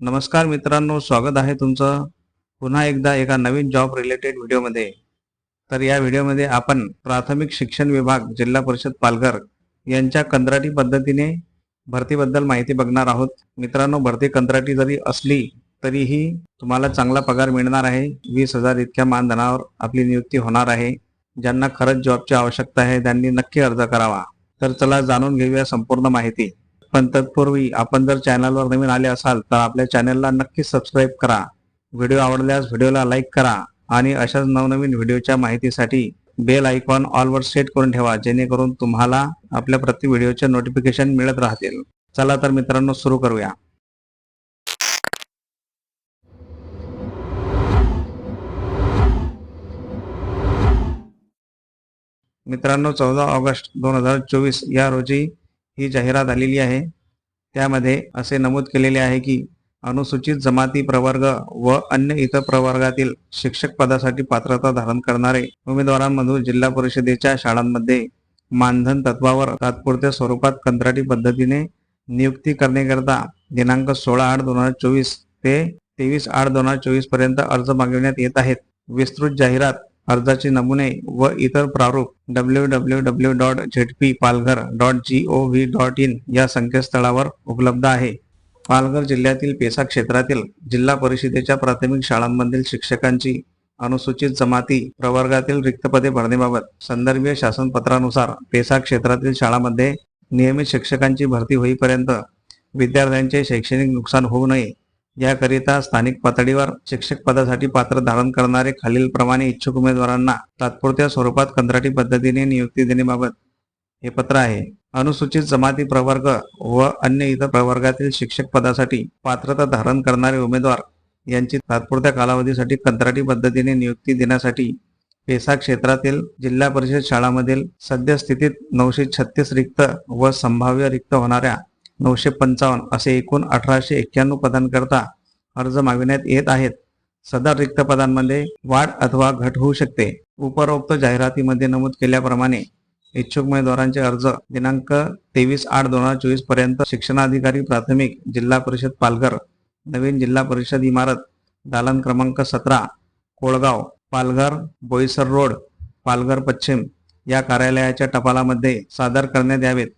नमस्कार मित्रांनो स्वागत आहे तुमचं पुन्हा एकदा एका नवीन जॉब रिलेटेड व्हिडिओमध्ये तर या व्हिडिओमध्ये आपण प्राथमिक शिक्षण विभाग जिल्हा परिषद पालघर यांच्या कंत्राटी पद्धतीने भरतीबद्दल माहिती बघणार आहोत. मित्रांनो भरती कंत्राटी जरी असली तरीही तुम्हाला चांगला पगार मिळणार आहे. वीस हजार इतक्या मानधनावर आपली नियुक्ती होणार आहे. ज्यांना खरंच जॉबची आवश्यकता आहे त्यांनी नक्की अर्ज करावा. तर चला जाणून घेऊया संपूर्ण माहिती. पण तत्पूर्वी आपण जर चॅनलवर नवीन आले असाल तर आपल्या चॅनलला नक्की सबस्क्राईब करा. व्हिडिओ आवडल्यास व्हिडिओला लाईक करा आणि अशाच नवनवीन व्हिडिओच्या माहितीसाठी बेल आयकॉन ऑलवर सेट करून ठेवा जेणेकरून तुम्हाला आपल्या प्रति व्हिडिओचे नोटिफिकेशन मिळत राहतील. चला तर मित्रांनो सुरू करूया. मित्रांनो चौदा ऑगस्ट दोन हजार चोवीस या रोजी ही जाहिरात आलेली आहे. त्यामध्ये असे नमूद केलेले आहे की अनुसूचित जमाती प्रवर्ग व अन्य इतर प्रवर्गातील शिक्षक पदासाठी पात्रता धारण करणारे उमेदवारांमधून जिल्हा परिषदेच्या शाळांमध्ये मानधन तत्वावर तात्पुरत्या स्वरूपात कंत्राटी पद्धतीने नियुक्ती करण्याकरता दिनांक सोळा आठ दोन हजार चोवीस ते तेवीस आठ दोन हजार चोवीसपर्यंत अर्ज मागविण्यात येत आहेत. विस्तृत जाहिरात अर्जाचे नमुने व इतर प्रारूप W W W dot Z P Palghar dot G O V dot in या संकेतस्थळावर उपलब्ध आहे. पालघर जिल्ह्यातील पेसा क्षेत्रातील जिल्हा परिषदेच्या प्राथमिक शाळांमधील शिक्षकांची अनुसूचित जमाती प्रवर्गातील रिक्त पदे भरण्याबाबत संदर्भीय शासन पत्रानुसार पेसा क्षेत्रातील शाळांमध्ये नियमित शिक्षकांची भरती होईपर्यंत विद्यार्थ्यांचे शैक्षणिक नुकसान होऊ नये. याकरिता स्थानिक पातळीवर शिक्षक पदासाठी पात्र धारण करणारे खालीलप्रमाणे इच्छुक उमेदवारांना तात्पुरत्या स्वरूपात कंत्राटी पद्धतीने नियुक्ती देण्याबाबत हे पत्र आहे. अनुसूचित जमाती प्रवर्ग व अन्य इतर प्रवर्गातील शिक्षक पदासाठी पात्रता धारण करणारे उमेदवार यांची तात्पुरत्या कालावधीसाठी कंत्राटी पद्धतीने नियुक्ती देण्यासाठी पेसा क्षेत्रातील जिल्हा परिषद शाळांमधील सद्यस्थितीत नऊशे छत्तीस रिक्त व संभाव्य रिक्त होणाऱ्या नऊशे पंचावन्न असे एकूण अठराशे एक्क्याण्णव पदांकरता अर्ज मागविण्यात येत आहेत. सदर रिक्त पदांमध्ये वाढ अथवा घट होऊ शकते. उपरोक्त जाहिरातीमध्ये नमूद केल्याप्रमाणे इच्छुक उमेदवारांचे अर्ज दिनांक तेवीस आठ दोन हजार चोवीसपर्यंत शिक्षणाधिकारी प्राथमिक जिल्हा परिषद पालघर नवीन जिल्हा परिषद इमारत दालन क्रमांक सतरा कोळगाव पालघर बोईसर रोड पालघर पश्चिम या कार्यालयाच्या टपालामध्ये सादर करण्यात यावेत.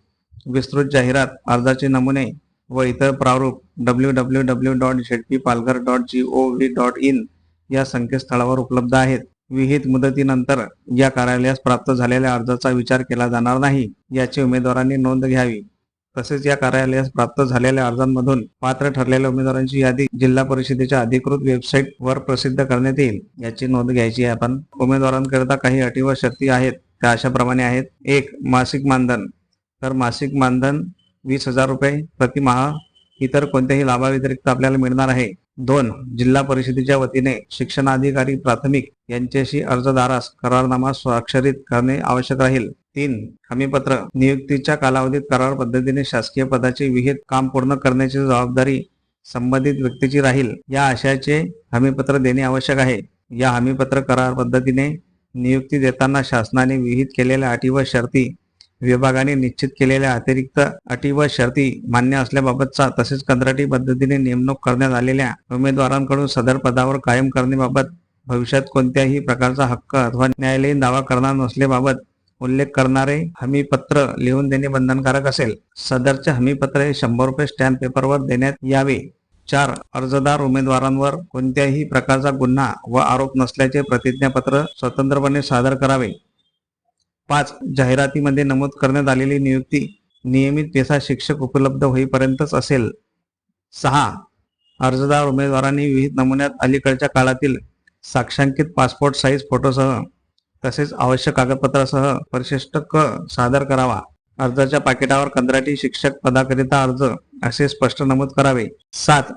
विस्तृत जाहिरात अर्जाचे नमुने व इतर प्रारूप W W W dot Z P Palghar dot G O V dot in या संकेतस्थळावर उपलब्ध आहेत. विहित मुदतीनंतर या कार्यालयास प्राप्त झालेल्या अर्जाचा विचार केला जाणार नाही याची उमेदवारांनी नोंद घ्यावी. तसेच या कार्यालयास प्राप्त झालेल्या अर्जांमधून पात्र ठरलेल्या उमेदवारांची यादी जिल्हा परिषदेच्या अधिकृत वेबसाईट वर प्रसिद्ध करण्यात येईल याची नोंद घ्यायची आहे. आपण उमेदवारांकरिता काही अटी व शर्ती आहेत त्या अशा प्रमाणे आहेत. एक मासिक मानधन. तर मासिक मानधन वीस हजार रुपये प्रतिमाह इतर कोणत्याही लाभाव्यतिरिक्त आपल्याला मिळणार आहे. दोन जिल्हा परिषदेच्या वतीने शिक्षणाधिकारी प्राथमिक यांच्याशी अर्जदारास करारनामा स्वाक्षरित करणे आवश्यक राहील. तीन हमीपत्र नियुक्तीच्या कालावधीत करार पद्धतीने शासकीय पदाचे विहित काम पूर्ण करण्याची जबाबदारी संबंधित व्यक्तीची राहील. या आशयाचे हमीपत्र देणे आवश्यक आहे. या हमीपत्र करार पद्धतीने नियुक्ती देताना शासनाने विहित केलेल्या अटी व शर्ती विभागाने निश्चित केलेल्या अतिरिक्त अटी व शर्ती मान्य असल्याबाबतचा तसेच कंत्राटी पद्धतीने नेमणूक करण्यात आलेल्या उमेदवारांकडून सदर पदावर कायम करण्याबाबत भविष्यात कोणत्याही प्रकारचा हक्क अथवा न्यायालयीन दावा करणार नसल्याबाबत उल्लेख करणारे हमीपत्र लिहून देणे बंधनकारक असेल. सदरचे हमीपत्र हे शंभर रुपये स्टॅम्प पेपरवर देण्यात यावे. चार अर्जदार उमेदवारांवर कोणत्याही प्रकारचा गुन्हा व आरोप नसल्याचे प्रतिज्ञापत्र स्वतंत्रपणे सादर करावे. पाच जाहिरातीमध्ये नमूद करण्यात आलेली नियुक्ती नियमित पेसा शिक्षक उपलब्ध होईपर्यंतच असेल. सहा अर्जदार उमेदवारांनी विविध नमुन्यात अलीकडच्या काळातील साक्षांकित पासपोर्ट साईज फोटोसह तसेच आवश्यक कागदपत्रासह परिशिष्ट क सादर करावा. अर्जाच्या पाकिटावर कंत्राटी शिक्षक पदाकरिता अर्ज असे स्पष्ट नमूद करावे. सात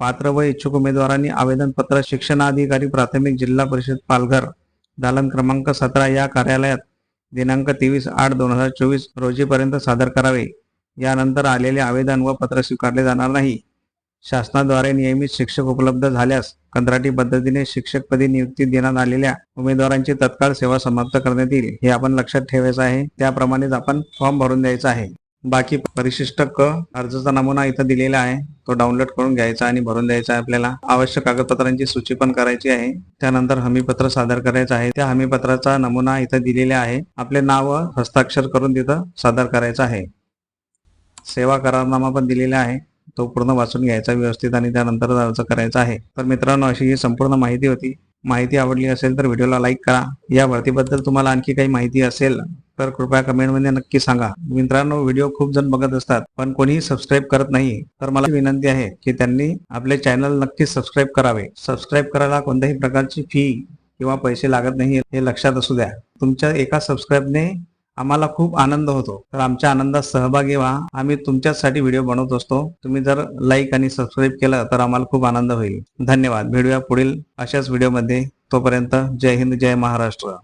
पात्र व इच्छुक उमेदवारांनी आवेदनपत्र शिक्षणाधिकारी प्राथमिक जिल्हा परिषद पालघर दालन क्रमांक सतरा या कार्यालयात दिनांक तेवीस आठ दोन हजार चोवीस रोजीपर्यंत सादर करावे. यानंतर आलेले आवेदन व पत्र स्वीकारले जाणार नाही. शासनाद्वारे नियमित शिक्षक उपलब्ध झाल्यास कंत्राटी पद्धतीने शिक्षकपदी नियुक्ती देण्यात आलेल्या उमेदवारांची तत्काळ सेवा समाप्त करण्यात येईल हे आपण लक्षात ठेवायचं आहे. त्याप्रमाणेच आपण फॉर्म भरून द्यायचा आहे. बाकी परिशिष्ट क अर्जाचा नमुना इथं दिलेला आहे. तो डाउनलोड करून घ्यायचा आणि भरून द्यायचा आहे आपल्याला. आवश्यक कागदपत्रांची सूची पण करायची आहे. त्यानंतर हमीपत्र सादर करायचं आहे. त्या हमीपत्राचा नमुना इथं दिलेला आहे. आपले नाव हस्ताक्षर करून तिथं सादर करायचं आहे. सेवा करारनामा पण दिलेला आहे. तो पूर्ण वाचून घ्यायचा व्यवस्थित आणि त्यानंतर अर्ज करायचा आहे. तर मित्रांनो अशी ही संपूर्ण माहिती होती. माहिती आवडली असेल तर व्हिडिओला लाईक करा. या भरतीबद्दल तुम्हाला आणखी काही माहिती असेल तर कृपया कमेंटमध्ये नक्की सांगा. मित्रांनो व्हिडिओ खूप जण बघत असतात पण कोणीही सबस्क्राईब करत नाही. तर मला विनंती आहे की त्यांनी आपले चॅनल नक्की सबस्क्राईब करावे. सबस्क्राईब करायला कोणत्याही प्रकारची फी किंवा पैसे लागत नाही हे लक्षात असू द्या. तुमच्या एका सबस्क्राईबने आम्हाला खूप आनंद होतो. तर आमच्या आनंदात सहभागी व्हा. आम्ही तुमच्यासाठी व्हिडिओ बनवत असतो. तुम्ही जर लाईक आणि सबस्क्राईब केलं तर आम्हाला खूप आनंद होईल. धन्यवाद. भेटूया पुढील अशाच व्हिडिओमध्ये तोपर्यंत जय हिंद जय महाराष्ट्र.